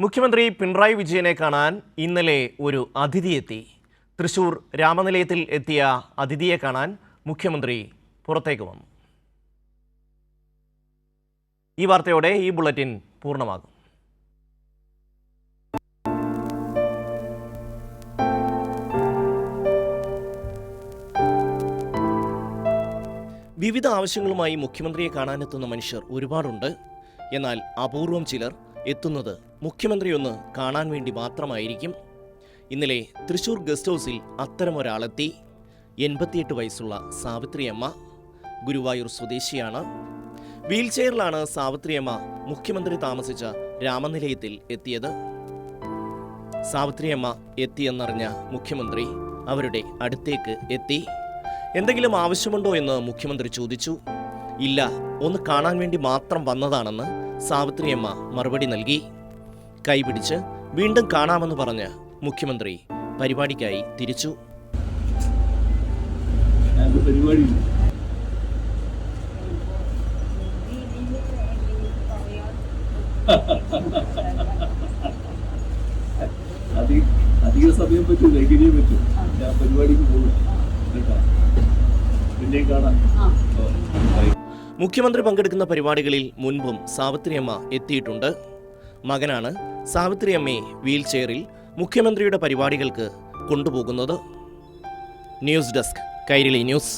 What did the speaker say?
മുഖ്യമന്ത്രി പിണറായി വിജയനെ കാണാൻ ഇന്നലെ ഒരു അതിഥി എത്തി തൃശൂർ രാമനിലയത്തിൽ എത്തിയ അതിഥിയെ കാണാൻ മുഖ്യമന്ത്രി പുറത്തേക്ക് വന്നു. ഈ വാർത്തയോടെ ഈ ബുള്ളറ്റിൻ പൂർണമാകും. വിവിധ ആവശ്യങ്ങളുമായി മുഖ്യമന്ത്രിയെ കാണാനെത്തുന്ന മനുഷ്യർ ഒരുപാടുണ്ട്. എന്നാൽ അപൂർവം ചിലർ എത്തുന്നത് മുഖ്യമന്ത്രി ഒന്ന് കാണാൻ വേണ്ടി മാത്രമായിരിക്കും. ഇന്നലെ തൃശൂർ ഗസ്റ്റ് ഹൗസിൽ അത്തരമൊരാളെത്തി. എൺപത്തിയെട്ട് വയസ്സുള്ള സാവിത്രിയമ്മ ഗുരുവായൂർ സ്വദേശിയാണ്. വീൽ ചെയറിലാണ് സാവിത്രിയമ്മ മുഖ്യമന്ത്രി താമസിച്ച രാമനിലയത്തിൽ എത്തിയത്. സാവിത്രിയമ്മ എത്തിയെന്നറിഞ്ഞ മുഖ്യമന്ത്രി അവരുടെ അടുത്തേക്ക് എത്തി. എന്തെങ്കിലും ആവശ്യമുണ്ടോ എന്ന് മുഖ്യമന്ത്രി ചോദിച്ചു. ഇല്ല ഒന്ന് കാണാൻ വേണ്ടി മാത്രം വന്നതാണെന്ന് സാവിത്രിയമ്മ മറുപടി നൽകി. കൈപിടിച്ച് വീണ്ടും കാണാമെന്ന് പറഞ്ഞ് മുഖ്യമന്ത്രി പരിപാടിക്കായി തിരിച്ചു. അധിക അധിക സമയം പറ്റും എങ്ങനെയേ പറ്റും. ഞാൻ പരിപാടിക്ക് പോകും. കേട്ടോ? പിന്നെയും കാണാം. മുഖ്യമന്ത്രി പങ്കെടുക്കുന്ന പരിപാടികളിൽ മുൻപും സാവിത്രിയമ്മ എത്തിയിട്ടുണ്ട്. മകനാണ് സാവിത്രിയമ്മയെ വീൽ ചെയറിൽ മുഖ്യമന്ത്രിയുടെ പരിപാടികൾക്ക് കൊണ്ടുപോകുന്നത്. News desk Kairali news.